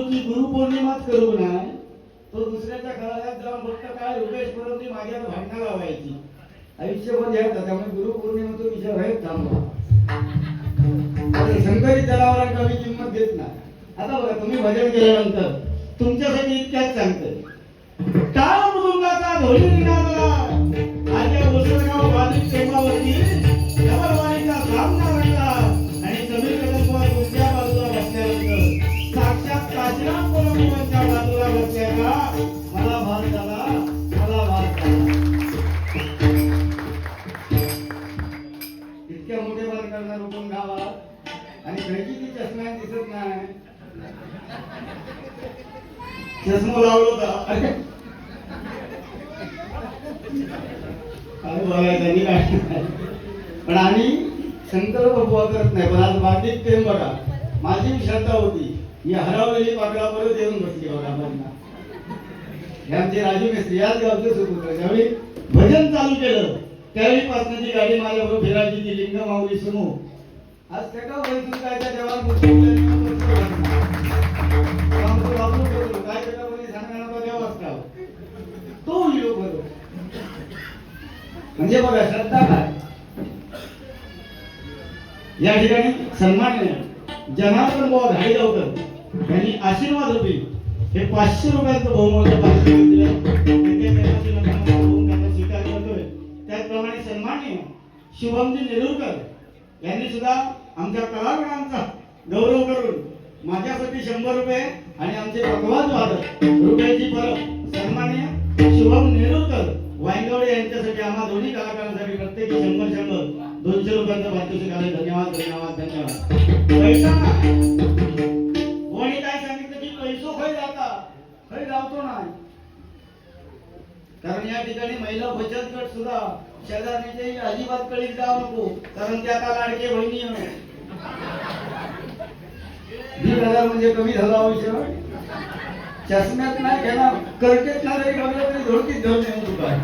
की गुरुपौर्णिमाच करू नाही तो दुसऱ्याच्या घरात जाऊन फक्त काय रुपेश परत ती माझ्यात भांडणं लावायची. आयुष्यभर घ्यायचा त्यामुळे गुरुपौर्णिमा तो विषय राहील थांबवा शंकरी जनावरांना मी किंमत देत नाही. आता बघा तुम्ही भजन केल्यानंतर तुमच्यासाठी इतक्याच सांगतोय. टाळ मृदुंगाचा धोळी निघाला. आजच्या गोसरगाव बाधित प्रेमावरती मला झाला मला झाला इतक्या मोठे बाल करणार कोण गावात? आणि खडकी दिसत नाही. चष्मा लावला होता अरे. काय आणि काय पण आम्ही संकल्प बुवा करत नाही पण आज बाधित प्रेम बघा. माझी श्रद्धा होती. ही हरवलेली पाकडा परत येऊन बसली बघा हे आमचे राजू मिस्त्री याच गावचे सुपुत्र ज्यावेळी भजन चालू केलं त्यावेळीपासून ती गाडी माझ्याबरोबर फिरायची ती लिंग माऊली सुमो. आज त्या वैद्युत काय त्या देवाला काय त्या वैद्युत सांगण्याला तो योग असता म्हणजे बघा श्रद्धा काय? या ठिकाणी सन्मान्य जनार्दन बुवा घाईगावकर यांनी आशीर्वाद रूपी हे पाचशे रुपयाचं बहुमूल्य स्वीकार करतोय. त्याचप्रमाणे सन्मान्य शुभमजी नेरुरकर यांनी सुद्धा आमच्या कलाकारांचा गौरव करून माझ्यासाठी शंभर रुपये आणि आमचे भगवान वादक रुपयाची परत सन्मान्य शुभम नेरुरकर वायगवडे यांच्यासाठी आम्हा दोन्ही कलाकारांसाठी प्रत्येकी शंभर शंभर दोनशे रुपयांचं पारितोषिक आले. धन्यवाद धन्यवाद धन्यवाद. पैसा लावतो नाही. कारण या ठिकाणी महिला बचत गट सुद्धा शेजारीचे अजिबात कळीत जाऊ नको कारण ते आता लाडके बहिणी दीड हजार म्हणजे कमी झाला हो विषय. चष्म्यात नाही घेणार करकेत नाही जरी तरी धोडकीत धरून येऊन तुका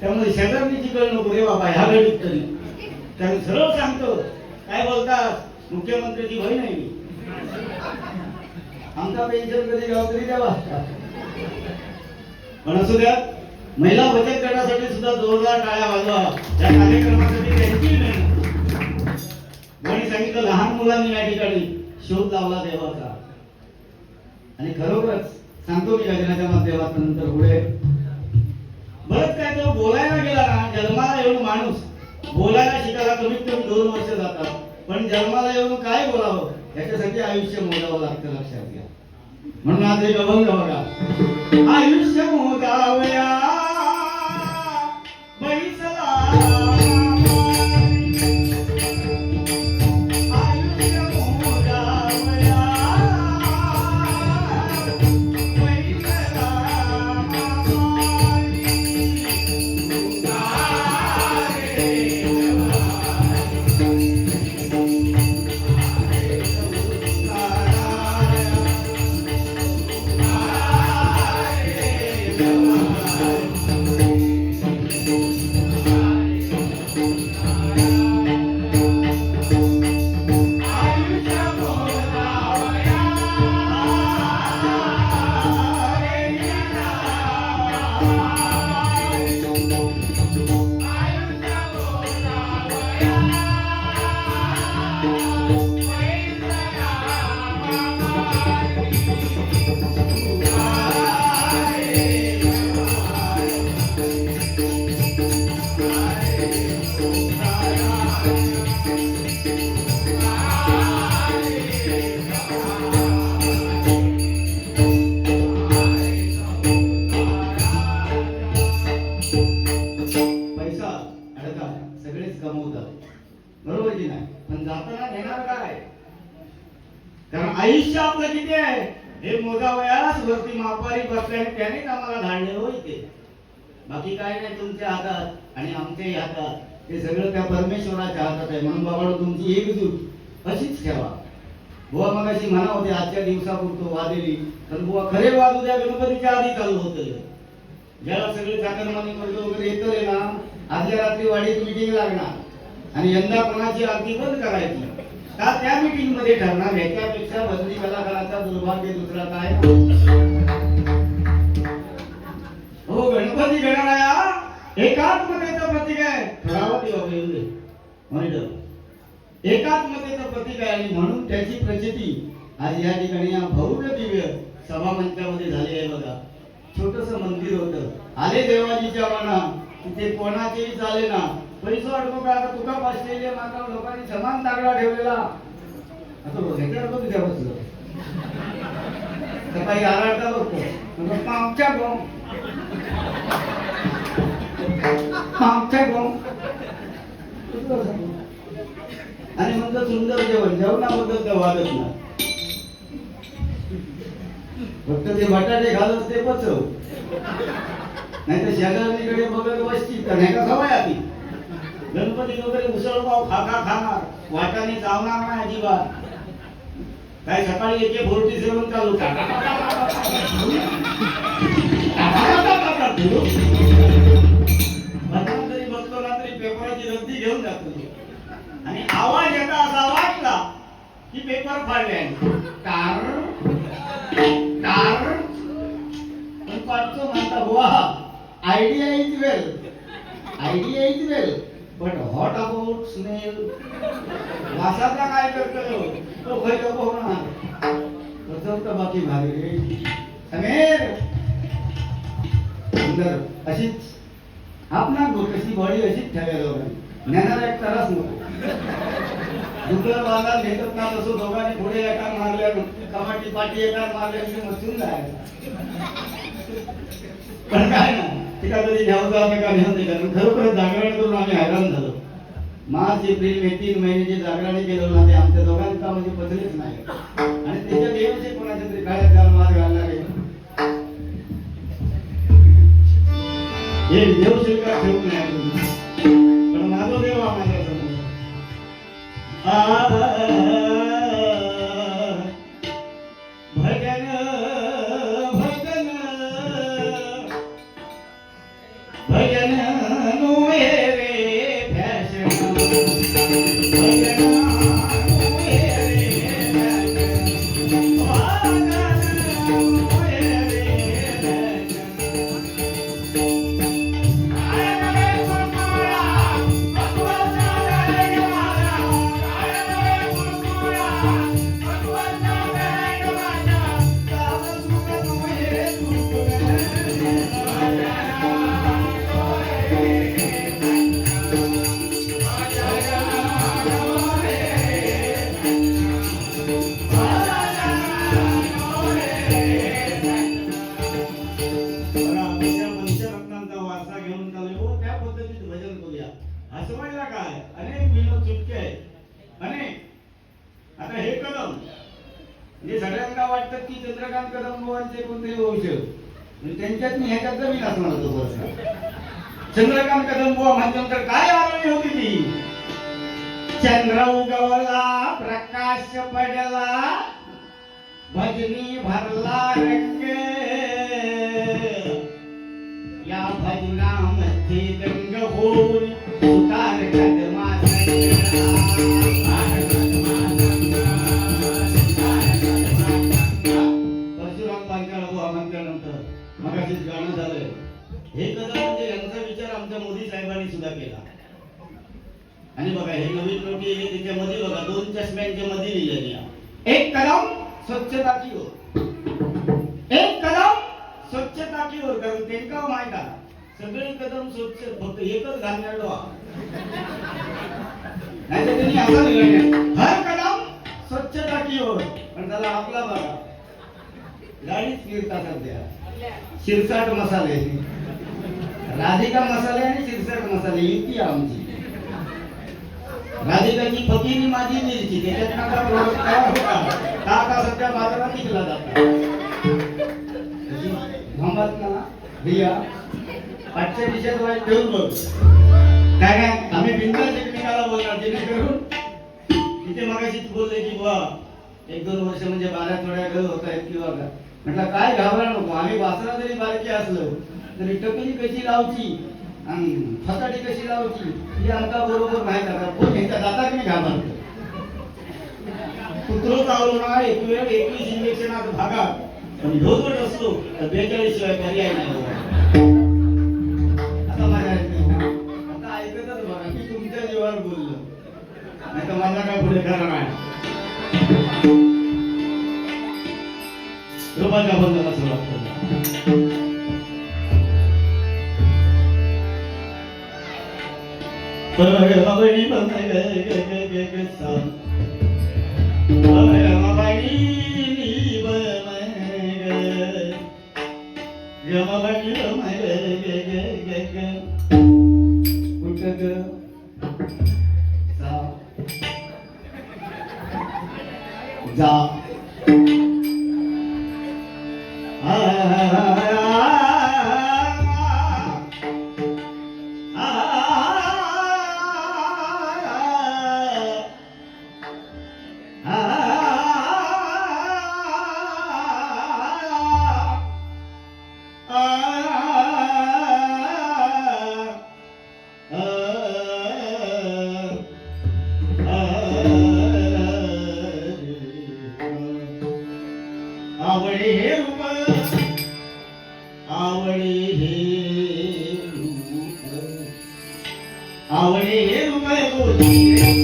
त्यामुळे शेजारणीची कळ नको रे बाबा ह्या घडीत तरी त्याने सरळ सांगतो काय बोलतात? मुख्यमंत्रीची भय नाही मी. आमचा पेन्शन कधी गाव तरी द्यावा? पण असू द्या महिला बचत गटासाठी सुद्धा जोरदार टाळ्या वाजवा. या कार्यक्रमासाठी त्यांची मेहनत. कोणी सांगितलं लहान मुलांनी या ठिकाणी शोध लावला देवाचा. आणि खरोखरच सांगतो मी गजनाच्या माध्यमातून नंतर पुढे. बरंच काय तो बोलायला गेला ना जन्माला येऊन माणूस. बोलायला शिकायला कमीत कमी दोन वर्ष जातात. पण जन्माला येऊन काय बोलावं? याच्यासाठी आयुष्य मोजावं लागतं लक्षात घ्या. म्हणून आज एक अभंग बघा आयुष्य मोजावया व्यापारी बसले मापारी बसल्याने त्यानेच आम्हाला धाडले हो इथे बाकी काय नाही तुमच्या हातात आणि आमच्याही हातात. ते सगळं त्या परमेश्वराच्या हातात आहे. म्हणून बाबा तुमची एकजूट अशीच ठेवा. बुवा मग अशी म्हणा होते आजच्या दिवसापुरतो वादेली. पण बुवा खरे वाद उद्या गणपतीच्या आधी चालू होत ज्याला सगळे चाकरमानी कर्ज वगैरे येतोय ना आदल्या रात्री वाडीत मिटिंग लागणार. आणि यंदा कोणाची आरती बंद करायची? का त्या मीटिंगमध्ये ठरणार? याच्यापेक्षा बदली कलाकाराचा दुर्भाग्य दुसरा काय? हो गणपती गणराया एकात्मतेचं प्रतीक आहे. ठरावं ते येऊ दे. मॉनिटर एकात्मतेचं प्रतीक आहे आणि म्हणून त्याची प्रचिती आज या ठिकाणी या भव्य दिव्य सभा मंचामध्ये झाली आहे बघा. छोटस मंदिर होतं. आले देवाजीच्या मना तिथे कोणाचेही चाले ना. पैसा अडको का आता तुका पाचशे माता लोकांनी समान दागडा ठेवलेला. असं बघ ह्याच्यावर बघ बसलं. सकाळी आराडता बघतो आमच्या आणि म्हणतो सुंदर जेवण. जेवणाबद्दल काय वादच नाही. फक्त ते बटाटे घालत ते पचव. नाही तर शेजारणीकडे बघत बसची तर नाही का सवय आधी गणपती वगैरे उसळ पाव खाका खाणार. वाटाने चावणार नाही अजिबात. काय सकाळी एक फोर्टी सेवन चालू भगवान तरी बघतो ना तरी पेपराची रद्दी घेऊन जातो आणि आवाज येता असा वाटला की पेपर फाडले कार कार पण पाचतो म्हणता वा idea is well idea is well but what about smell वासाचा काय करतो तो? भय नको होणार. कसं बाकी भारी. समीर! सुंदर अशीच आपणा कशी बॉडी अशीच ठेवायला ज्ञानाला एक तरच नको. दुसरं बाजार भेटत ना तसं दोघांनी पुढे एका मारल्या कमाटी पाठी एका मारल्या की मसून जायचं. पण काय ना तिला कधी घ्यावं आम्ही का घेऊन नाही कारण खरोखर जागरण करून आम्ही हैराण झालो. मार्च एप्रिल मे तीन महिने जे जागरणे केलं ना ते आमच्या दोघांचा म्हणजे पचलेच नाही. आणि त्याच्या देवचे हे देव शिल्का ठेवून नाही चंद्रकांत कदम बुवांचे कोणतरी वंश? म्हणजे त्यांच्यात मी ह्याच्यात जमीन असणार होतो वर्ष. चंद्रकांत कदंबुवा म्हटल्यानंतर काय आरणी होती ती? चंद्र उगवला प्रकाश पडला भजनी भरला रंग या भजनामध्ये गंग होऊन उतार कदमा नवीन नोटी आहे त्याच्यामध्ये बघा दोन चष्म्यांच्या मध्ये लिहिलेली एक कलम स्वच्छता की ओर एक कलम स्वच्छता की ओर कारण त्यांना माहीत आला सगळे कदम स्वच्छ फक्त एकच घालणार नाही तर त्यांनी असं लिहिलं हर कदम स्वच्छता की ओर पण त्याला आपला बघा. गाडीच फिरता सध्या. शिरसाट मसाले. राधिका मसाले आणि शिरसाट मसाले. युती आमची. राधिकाची फकीरी माझी निर्ची त्याच्यात नका प्रोडक्ट तयार होता? का सध्या बाजारात विकला जातो. मोहम्मद ना रिया पाचशे विषयात वाईट ठेवून बघ. काय काय? आम्ही बिंदास एकमेकाला बोलणार जेणेकरून तिथे मगाशी बोलले की बा एक दोन वर्ष म्हणजे बारा थोड्या घर होत आहेत किंवा काय म्हटलं काय घाबरा नको आम्ही वासरा जरी बारकी असलो तरी टकली कशी लावची? आणि फसाडी कशी लावची? हे आमका बरोबर माहीत आहे. पण ह्याच्या दातात मी घाबरतो कुत्रो चावलो ना एक वेळ एकवीस इंजेक्शन आज भागात. पण ढोबट असतो तर बेचाळीस शिवाय पर्याय नाही. आता माझ्या आता ऐकतच बघा मी तुमच्या जीवावर बोललो. नाही तर माझा काय पुढे खरं नाही. रुपाच्या बंधनाला सुरुवात जा आवडे हे रूप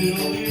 You.